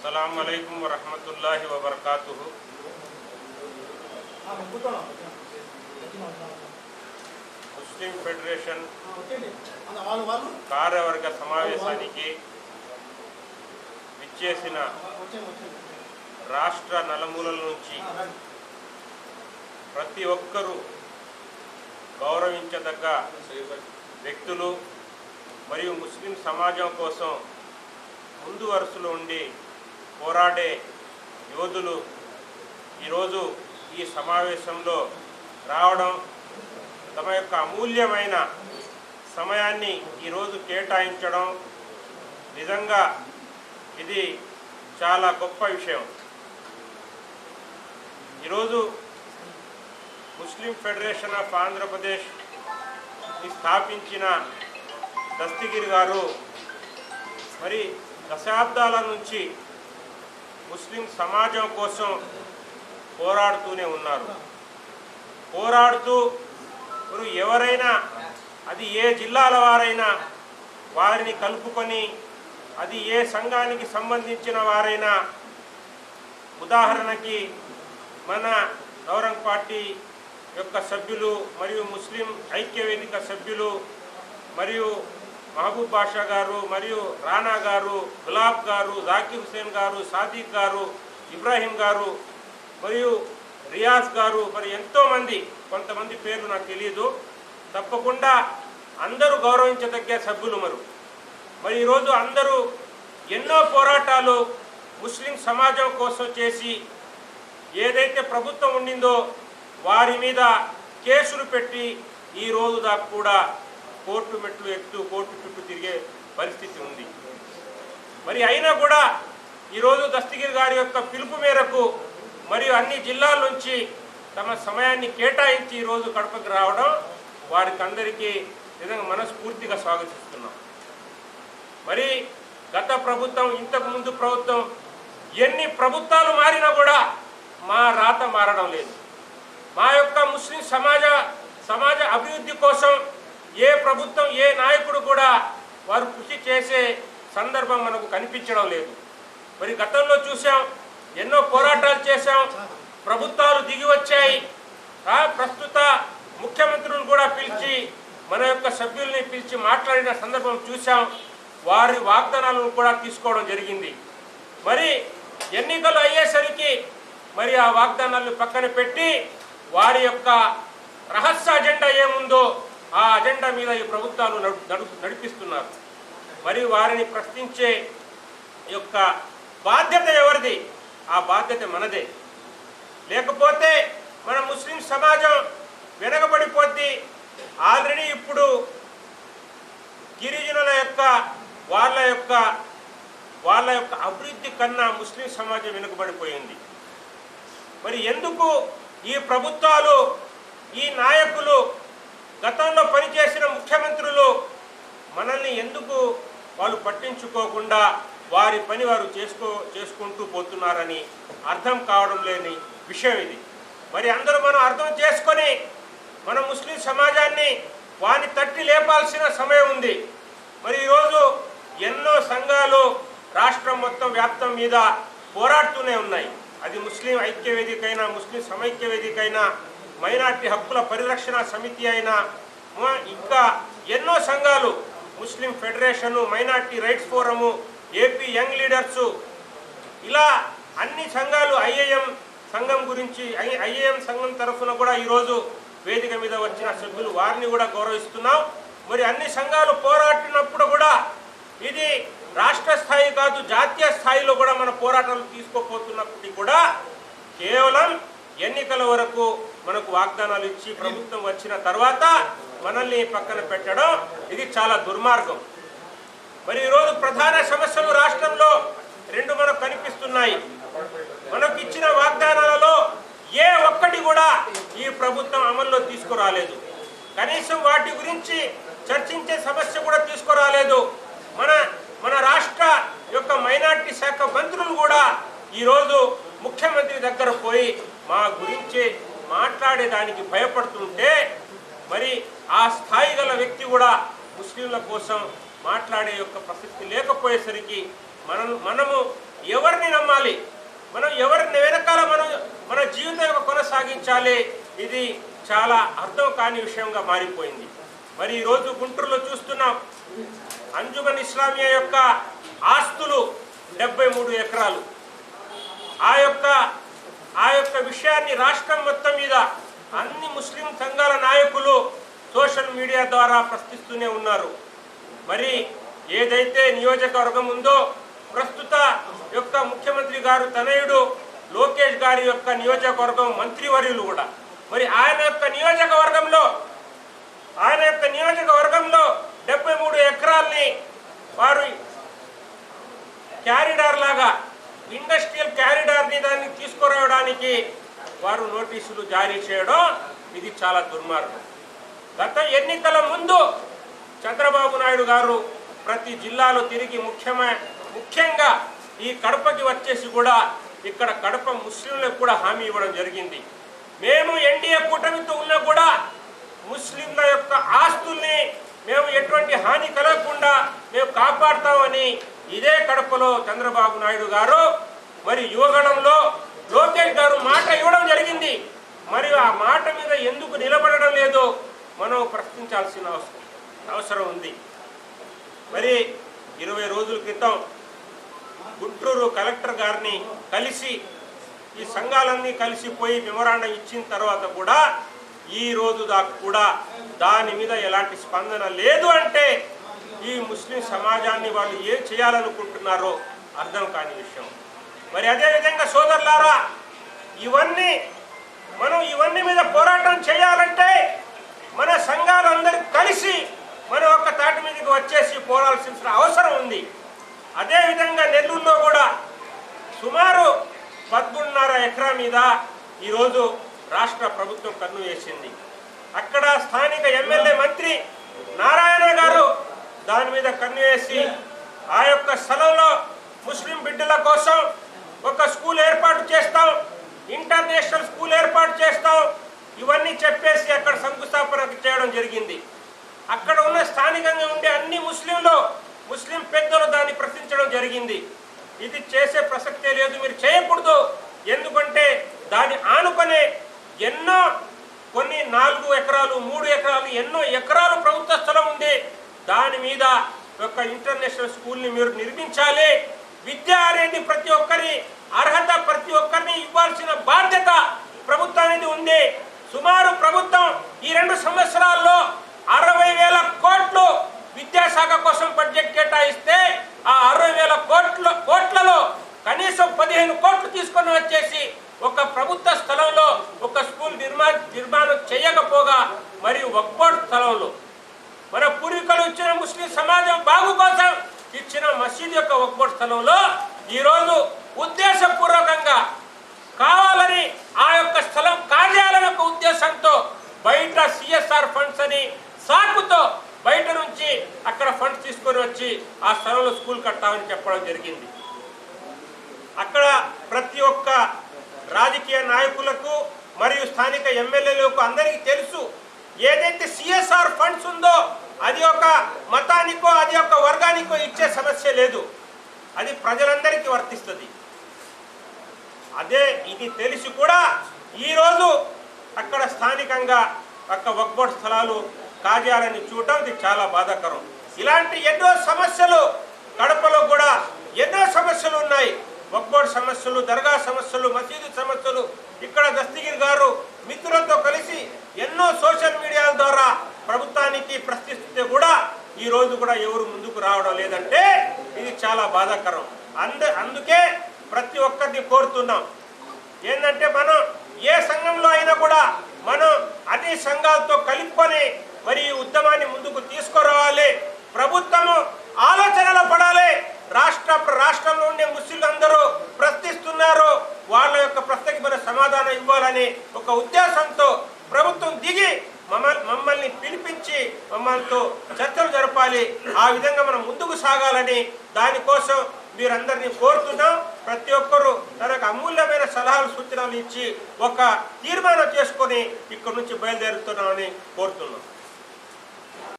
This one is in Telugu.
అస్సలం అయికం వరహమతుల్లాహి వబర్కాతుహు ముస్లిం ఫెడరేషన్ కార్యవర్గ సమావేశానికి విచ్చేసిన రాష్ట్ర నలుమూలల నుంచి ప్రతి ఒక్కరూ గౌరవించదగ్గ వ్యక్తులు మరియు ముస్లిం సమాజం కోసం ముందు వరుసలో ఉండి పోరాడే యోధులు ఈరోజు ఈ సమావేశంలో రావడం తమ యొక్క అమూల్యమైన సమయాన్ని ఈరోజు కేటాయించడం నిజంగా ఇది చాలా గొప్ప విషయం. ఈరోజు ముస్లిం ఫెడరేషన్ ఆఫ్ ఆంధ్రప్రదేశ్ స్థాపించిన దస్తగిరి గారు మరి దశాబ్దాల నుంచి ముస్లిం సమాజం కోసం పోరాడుతూనే ఉన్నారు. పోరాడుతూ ఎవరైనా అది ఏ జిల్లాల వారైనా వారిని కలుపుకొని అది ఏ సంఘానికి సంబంధించిన వారైనా ఉదాహరణకి మన గౌరంగ్ పార్టీ యొక్క సభ్యులు మరియు ముస్లిం ఐక్యవేదిక సభ్యులు మరియు మహబూబ్ బాషా గారు మరియు రానా గారు గులాబ్ గారు జాకిర్ హుసేన్ గారు సాదిక్ గారు ఇబ్రాహీం గారు మరియు రియాజ్ గారు మరి ఎంతోమంది కొంతమంది పేర్లు నాకు తెలియదు తప్పకుండా అందరూ గౌరవించదగ్గ సభ్యులు మరి. మరి ఈరోజు అందరూ ఎన్నో పోరాటాలు ముస్లిం సమాజం కోసం చేసి ఏదైతే ప్రభుత్వం ఉండిందో వారి మీద కేసులు పెట్టి ఈ రోజు దాకా కూడా కోర్టు మెట్లు ఎక్కుతూ కోర్టు చుట్టూ తిరిగే పరిస్థితి ఉంది. మరి అయినా కూడా ఈరోజు దస్తగిరి గారి యొక్క పిలుపు మేరకు మరియు అన్ని జిల్లాల నుంచి తమ సమయాన్ని కేటాయించి ఈరోజు కడపకి రావడం వారికి అందరికీ నిజంగా మనస్ఫూర్తిగా స్వాగతిస్తున్నాం. మరి గత ప్రభుత్వం ఇంతకు ముందు ప్రభుత్వం ఎన్ని ప్రభుత్వాలు మారినా కూడా మా రాత మారడం లేదు. మా యొక్క ముస్లిం సమాజ సమాజ అభివృద్ధి కోసం ఏ ప్రభుత్వం ఏ నాయకుడు కూడా వారు కృషి చేసే సందర్భం మనకు కనిపించడం లేదు. మరి గతంలో చూసాం ఎన్నో పోరాటాలు చేశాం ప్రభుత్వాలు దిగి వచ్చాయి. ప్రస్తుత ముఖ్యమంత్రులను కూడా పిలిచి మన యొక్క సభ్యుల్ని పిలిచి మాట్లాడిన సందర్భం చూసాం. వారి వాగ్దానాలను కూడా తీసుకోవడం జరిగింది. మరి ఎన్నికలు అయ్యేసరికి మరి ఆ వాగ్దానాలను పక్కన పెట్టి వారి యొక్క రహస్య అజెండా ఏముందో ఆ అజెండా మీద ఈ ప్రభుత్వాలు నడిపిస్తున్నారు. మరి వారిని ప్రశ్నించే యొక్క బాధ్యత ఎవరిది? ఆ బాధ్యత మనదే. లేకపోతే మన ముస్లిం సమాజం వెనకబడిపోద్ది. ఆల్రెడీ ఇప్పుడు గిరిజనుల యొక్క వాళ్ళ యొక్క వాళ్ళ యొక్క అభివృద్ధి కన్నా ముస్లిం సమాజం వెనుకబడిపోయింది. మరి ఎందుకు ఈ ప్రభుత్వాలు ఈ నాయకులు గతంలో పనిచేసిన ముఖ్యమంత్రులు మనల్ని ఎందుకు వాళ్ళు పట్టించుకోకుండా వారి పని వారు చేసుకో చేసుకుంటూ పోతున్నారని అర్థం కావడం లేని విషయం ఇది. మరి అందరూ మనం అర్థం చేసుకొని మన ముస్లిం సమాజాన్ని వాని తట్టి లేపాల్సిన సమయం ఉంది. మరి ఈరోజు ఎన్నో సంఘాలు రాష్ట్రం మొత్తం వ్యాప్తం మీద పోరాడుతూనే ఉన్నాయి. అది ముస్లిం ఐక్య వేదికైనా అయినా ముస్లిం సమైక్య వేదికైనా మైనార్టీ హక్కుల పరిరక్షణ సమితి అయినా ఇంకా ఎన్నో సంఘాలు Muslim federation minority rights forum AP young leaders ఇలా అన్ని సంఘాలు ఐఏఎం సంఘం గురించి ఐఏఎం సంఘం తరఫున కూడా ఈరోజు వేదిక మీద వచ్చిన సభ్యులు వారిని కూడా గౌరవిస్తున్నాం. మరి అన్ని సంఘాలు పోరాడినప్పుడు కూడా ఇది రాష్ట్ర స్థాయి కాదు జాతీయ స్థాయిలో కూడా మన పోరాటాలు తీసుకోపోతున్నప్పటికీ కూడా కేవలం ఎన్నికల వరకు మనకు వాగ్దానాలు ఇచ్చి ప్రభుత్వం వచ్చిన తర్వాత మనల్ని పక్కన పెట్టడం ఇది చాలా దుర్మార్గం. మరి ఈరోజు ప్రధాన సమస్యలు రాష్ట్రంలో రెండు మనకు కనిపిస్తున్నాయి. మనకు ఇచ్చిన వాగ్దానాలలో ఏ ఒక్కటి కూడా ఈ ప్రభుత్వం అమల్లో తీసుకురాలేదు. కనీసం వాటి గురించి చర్చించే సమస్య కూడా తీసుకురాలేదు. మన మన రాష్ట్ర యొక్క మైనార్టీ శాఖ మంత్రులు కూడా ఈరోజు ముఖ్యమంత్రి దగ్గర పోయి మా గురించి మాట్లాడేదానికి భయపడుతుంటే మరి ఆ స్థాయి గల వ్యక్తి కూడా ముస్లింల కోసం మాట్లాడే యొక్క ప్రసక్తి లేకపోయేసరికి మనం మనము ఎవరిని నమ్మాలి? మనం ఎవరిని వెనకాల మనం మన జీవితం యొక్క కొనసాగించాలి? ఇది చాలా అర్థం కాని విషయంగా మారిపోయింది. మరి ఈరోజు గుంటూరులో చూస్తున్నాం అంజుమన్ ఇస్లామియా యొక్క ఆస్తులు డెబ్బై మూడు ఎకరాలు. ఆ యొక్క ఆ యొక్క విషయాన్ని రాష్ట్రం మొత్తం మీద అన్ని ముస్లిం సంఘాల నాయకులు సోషల్ మీడియా ద్వారా ప్రశ్నిస్తూనే ఉన్నారు. మరి ఏదైతే నియోజకవర్గం ఉందో ప్రస్తుత యొక్క ముఖ్యమంత్రి గారు తనయుడు లోకేష్ గారి యొక్క నియోజకవర్గం మంత్రివర్యులు కూడా. మరి ఆయన యొక్క నియోజకవర్గంలో ఆయన యొక్క నియోజకవర్గంలో డెబ్బై మూడు ఎకరాల్ని వారు క్యారిడార్ లాగా ఇండస్ట్రియల్ క్యారిడార్ని దాన్ని తీసుకురావడానికి వారు నోటీసులు జారీ చేయడం ఇది చాలా దుర్మార్గం. గత ఎన్నికల ముందు చంద్రబాబు నాయుడు గారు ప్రతి జిల్లాలో తిరిగి ముఖ్యమైన ముఖ్యంగా ఈ కడపకి వచ్చేసి కూడా ఇక్కడ కడప ముస్లింలకు కూడా హామీ ఇవ్వడం జరిగింది. మేము ఎన్డీఏ కూటమితో ఉన్నా కూడా ముస్లింల యొక్క ఆస్తుల్ని మేము ఎటువంటి హాని కలగకుండా మేము కాపాడుతామని ఇదే కడపలో చంద్రబాబు నాయుడు గారు మరి యువగణంలో లోకేష్ గారు మాట ఇవ్వడం జరిగింది. మరియు ఆ మాట మీద ఎందుకు నిలబడడం లేదో మనం ప్రశ్నించాల్సిన అవసరం అవసరం ఉంది. మరి ఇరవై రోజుల క్రితం గుంటూరు కలెక్టర్ గారిని కలిసి ఈ సంఘాలన్నీ కలిసిపోయి మెమొరాండం ఇచ్చిన తర్వాత కూడా ఈ రోజు దాకా కూడా దాని మీద ఎలాంటి స్పందన లేదు అంటే ఈ ముస్లిం సమాజాన్ని వాళ్ళు ఏం చేయాలనుకుంటున్నారో అర్థం కాని విషయం. మరి అదేవిధంగా సోదరులారా ఇవన్నీ మనం ఇవన్నీ మీద పోరాటం చేయాలంటే మన సంఘాలందరూ కలిసి మనం ఒక తాటి మీదకి వచ్చేసి పోరాల్సిన అవసరం ఉంది. అదేవిధంగా నెల్లూరులో కూడా సుమారు పదకొండున్నర ఎకరా మీద ఈరోజు రాష్ట్ర ప్రభుత్వం కన్ను వేసింది. అక్కడ స్థానిక ఎమ్మెల్యే మంత్రి నారాయణ గారు దాని మీద కన్ను వేసి ఆ యొక్క స్థలంలో ముస్లిం బిడ్డల కోసం ఒక స్కూల్ ఏర్పాటు చేస్తాం ఇంటర్నేషనల్ స్కూల్ ఏర్పాటు చేస్తాం. ఇవన్నీ చెప్పేసి అక్కడ శంకుస్థాపన చేయడం జరిగింది. అక్కడ ఉన్న స్థానికంగా ఉండే అన్ని ముస్లింలు ముస్లిం పెద్దలు దాన్ని ప్రశ్నించడం జరిగింది. ఇది చేసే ప్రసక్తే లేదు మీరు చేయకూడదు. ఎందుకంటే దాని ఆనుకునే ఎన్నో కొన్ని నాలుగు ఎకరాలు మూడు ఎకరాలు ఎన్నో ఎకరాలు ప్రభుత్వ స్థలం ఉంది. దాని మీద ఒక ఇంటర్నేషనల్ స్కూల్ని మీరు నిర్మించాలి. విద్య అనేది ప్రతి ఒక్కరి అర్హత ప్రతి ఒక్కరిని ఇవ్వాల్సిన బాధ్యత ప్రభుత్వానికి ఉంది. సుమారు ప్రభుత్వం ఈ రెండు సంవత్సరాల్లో అరవై వేల కోట్లు విద్యాశాఖ కోసం బడ్జెట్ కేటాయిస్తే ఆ అరవై వేల కోట్ల కోట్లలో కనీసం పదిహేను కోట్లు తీసుకొని వచ్చేసి ఒక ప్రభుత్వ స్థలంలో ఒక స్కూల్ నిర్మా నిర్మాణం చేయకపోగా మరియు ఒక్కోటి స్థలంలో ఇచ్చిన ముస్లిం సమాజం బాగు కోసం ఇచ్చిన మసీద్ యొక్క ఒక్కోటి స్థలంలో ఈరోజు ఉద్దేశపూర్వకంగా కావాలని ఆ యొక్క స్థలం కార్యాలయం యొక్క ఉద్దేశంతో బయట సిఎస్ఆర్ ఫండ్స్ అని సాకుతో బయట నుంచి అక్కడ ఫండ్స్ తీసుకొని వచ్చి ఆ స్థలంలో స్కూల్ కట్టామని చెప్పడం జరిగింది. అక్కడ ప్రతి ఒక్క రాజకీయ నాయకులకు మరియు స్థానిక ఎమ్మెల్యేలకు అందరికీ తెలుసు ఏదైతే సిఎస్ఆర్ ఫండ్స్ ఉందో అది ఒక మతానికో అది ఒక వర్గానికో ఇచ్చే సమస్య లేదు. అది ప్రజలందరికీ వర్తిస్తుంది. అదే ఇది తెలిసి కూడా ఈరోజు అక్కడ స్థానికంగా అక్క వక్బోర్డ్ స్థలాలు కాజేయాలని చూడటం ఇది చాలా బాధాకరం. ఇలాంటి ఎన్నో సమస్యలు కడపలో కూడా ఎన్నో సమస్యలు ఉన్నాయి. వక్బోర్డ్ సమస్యలు దర్గా సమస్యలు మసీదు సమస్యలు ఇక్కడ దస్తగిరి గారు మిత్రులతో కలిసి ఎన్నో సోషల్ మీడియాల ద్వారా ప్రభుత్వానికి ప్రశ్నిస్తే కూడా ఈ రోజు కూడా ఎవరు ముందుకు రావడం లేదంటే ఇది చాలా బాధాకరం. అంద అందుకే ప్రతి ఒక్కరిని కోరుతున్నాం. ఏంటంటే మనం ఏ సంఘంలో అయినా కూడా మనం అన్ని సంఘాలతో కలుపుకొని మరి ఉద్యమాన్ని ముందుకు తీసుకురావాలి. ప్రభుత్వము ఆలోచనలో పడాలి. రాష్ట్ర రాష్ట్రంలో ఉండే ముస్లింలందరూ ప్రశ్నిస్తున్నారు. వాళ్ళ యొక్క ప్రశ్నకి మన సమాధానం ఇవ్వాలని ఒక ఉద్దేశంతో ప్రభుత్వం దిగి మమ్మల్ని మమ్మల్ని పిలిపించి మమ్మల్తో చర్చలు జరపాలి. ఆ విధంగా మనం ముందుకు సాగాలని దానికోసం మీరందరినీ కోరుతున్నాం. ప్రతి ఒక్కరూ తనకు అమూల్యమైన సలహాలు సూచనలు ఇచ్చి ఒక తీర్మానం చేసుకొని ఇక్కడి నుంచి బయలుదేరుతున్నామని కోరుతున్నాం.